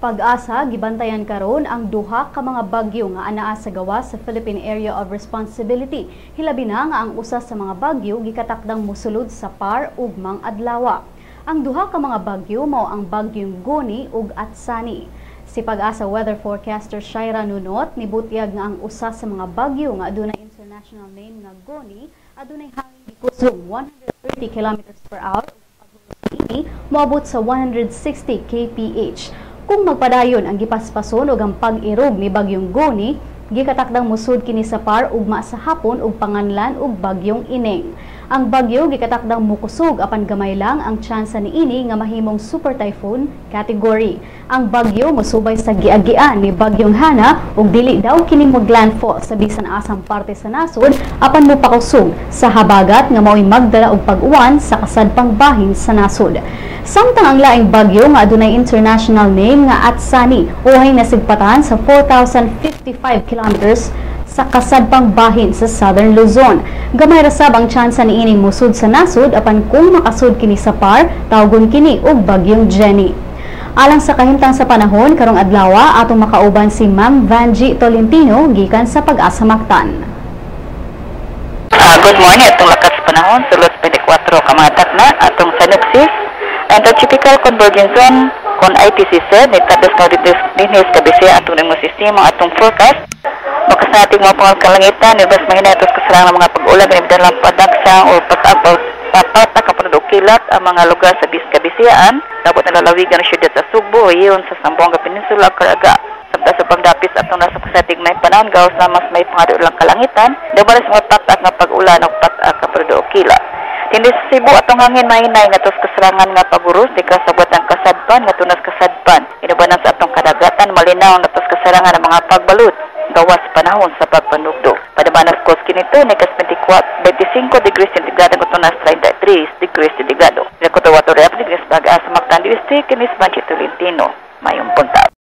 Pag-asa gibantayan karon ang duha ka mga bagyo nga anaa sa gawa sa Philippine Area of Responsibility. Hilabi na nga ang usa sa mga bagyo gikatakdang mosulod sa par ug mang adlawa. Ang duha ka mga bagyo mao ang bagyong Goni ug Atsani. Si Pag-asa weather forecaster Shaira Nunot nibutyag nga ang usa sa mga bagyo nga adunay international name nga Goni adunay hangin gikusog 130 km per hour ug moabot sa 160 kph. Kung magpadayon ang gipaspason ug ang pag-irog ni bagyong Goni, gikatakdang musud kini sa par ugma sa hapon ug panganlan ug bagyong Ineng. Ang bagyo gikatakdang mukusog apan gamay lang ang tsansa niini nga mahimong super typhoon category. Ang bagyo mosubay sa giagian ni bagyong Hana ug dili daw kini maglandfall sa bisan asang parte sa nasod apan mopakusog sa habagat nga mao'y magdala og pag-uwan sa kasadpang bahin sa nasod. Samtang ang laing bagyo nga adunay international name nga Atsani uhay nasigpatan sa 4,055 kilometers sa kasadpang bahin sa Southern Luzon. Gamay ra sab ang tsansa ni ining musud sa nasud apan kung makasud kini sa par, tawgon kini og bagyong Jenny. Alang sa kahimtang sa panahon karong adlaw atong makauban si Ma'am Vanji Tolentino gikan sa Pag-asa Mactan. Uh, good morning, atong lakas panahon, sulod 24 kamatak na, atong sanuksis, and the typical convergence zone, kon IPCC, nagtadas na dinis kabisi atong nang sistema atong forecast, Bakas nating mga pangal kalangitan, nilbas mahina ito kasarang mga pag-ulan, dalang padagsang o patata kapag kilat ang mga lugar sa Biskabisiyaan, dapat na lalawigan ng syudad sa Subo, iyon sa Sambuanga Peninsula, Caraga, sabta sa pagdapis at na sa pasatig may panan, gawas na mas may pangadulang kalangitan, sa mga tatak nga pag-ulan o tatak kapag kilat. Hindi sa Cebu atong hangin mahinay nga tos kasarangan nga pagurus di kasabot ang kasadpan nga tunas kasadpan. Inubanan sa atong kadagatan malinaw tos kasarangan ang mga pagbalut gawas panahon sa pagpanugdog. Padabanas kos kinito ni kas 24, 25 degrees centigrado kuto nas 33 degrees centigrado. Rekoto wato reaplik sa pag-asa Mactan kinis Manchito Lintino. Mayong punta.